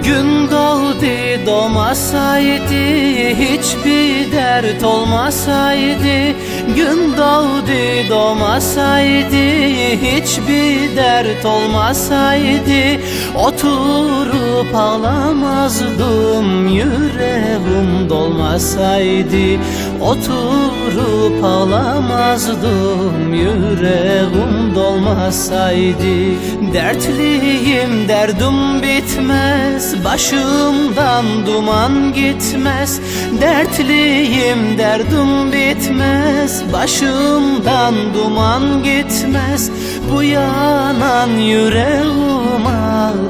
Gün doğdu doğmasaydı Hiçbir dert olmasaydı. Gün doğdu doğmasaydı Hiçbir dert olmasaydı. Oturup ağlamazdım Yüreğim dolmasaydı. Oturup ağlamazdım Yüreğim dolmasaydı Dertliyim derdim bitmez Başımdan duman gitmez. Dertliyim derdim bitmez Başımdan duman gitmez. Bu yanan yüreğime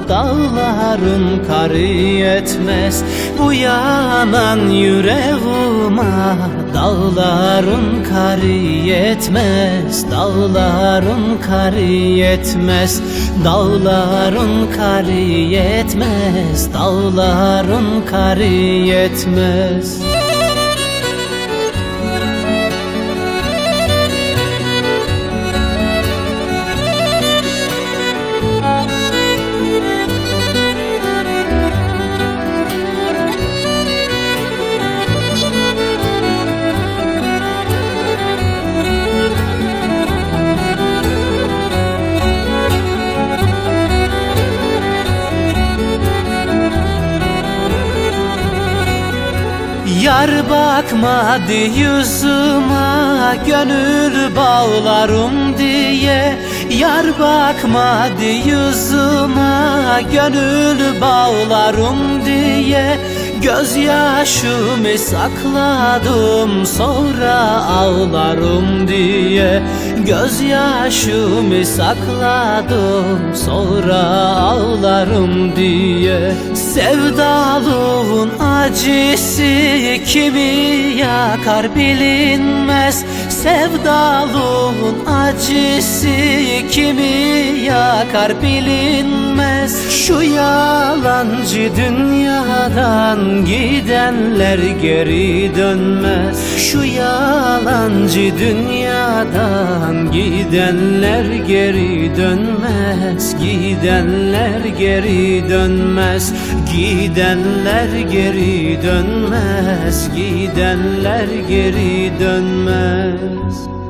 Dağların karı yetmez. Bu yanan yüreğime Dağların karı yetmez. Dağların karı yetmez. Dağların karı yetmez. Dağların karı yetmez Yar bakmadı yüzüme Gönül bağlarım diye. Yar bakmadı yüzüme Gönül bağlarım diye Gözyaşımı sakladım sonra ağlarım diye. Gözyaşımı sakladım sonra ağlarım diye. Sevdalığın acısı kimi yakar bilinmez. Sevdalığın acısı kimi yakar bilinmez Şu yalancı dünyadan gidenler geri dönmez. Şu yalancı dünyadan gidenler geri dönmez. Gidenler geri dönmez Gidenler geri dönmez. Gidenler geri dönmez